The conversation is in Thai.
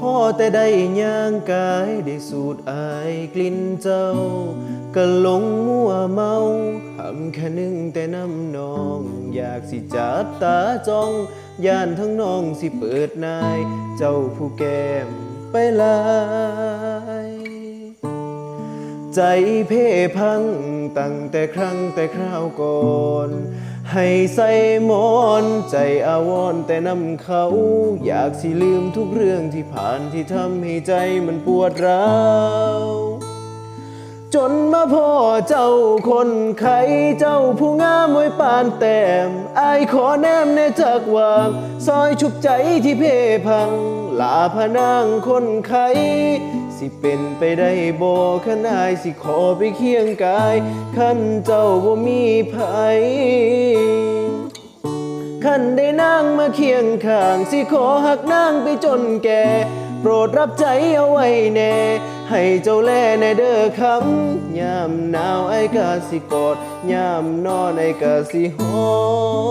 พ่อแต่ได้ย่างกายได้สูดอายกลิ่นเจ้า ก็หลงมัวเมาหำแค่นึงแต่น้ำนอง อยากสิจับตาจ้องย่านทั้งน้องสิเปิดนาย เจ้าผู้แก้มไปลายใจเพ่พังตั้งแต่ครั้งแต่คราวก่อน ให้ใส่มอนใจอาวรแต่นำเขา อยากสิลืมทุกเรื่องที่ผ่านที่ทำให้ใจมันปวดร้าวจนมาพ่อเจ้าคนไข้เจ้าผู้งามวยปานแต้มอายขอแนมในจากวางซอยชุบใจที่เพพัง ลาพนางคนไข้สิเป็นไปได้บ่ขนายสิขอไปเคียงกาย ขันเจ้าบ่มีภัย ขันได้นางมาเคียงข้างสิขอหักนางไปจนแก่ โปรดรับใจเอาไว้แน่ ให้เจ้าแลในเด้อคำยามหนาวไอ้กาสิกอดยามนอนไอ้กาสิหอม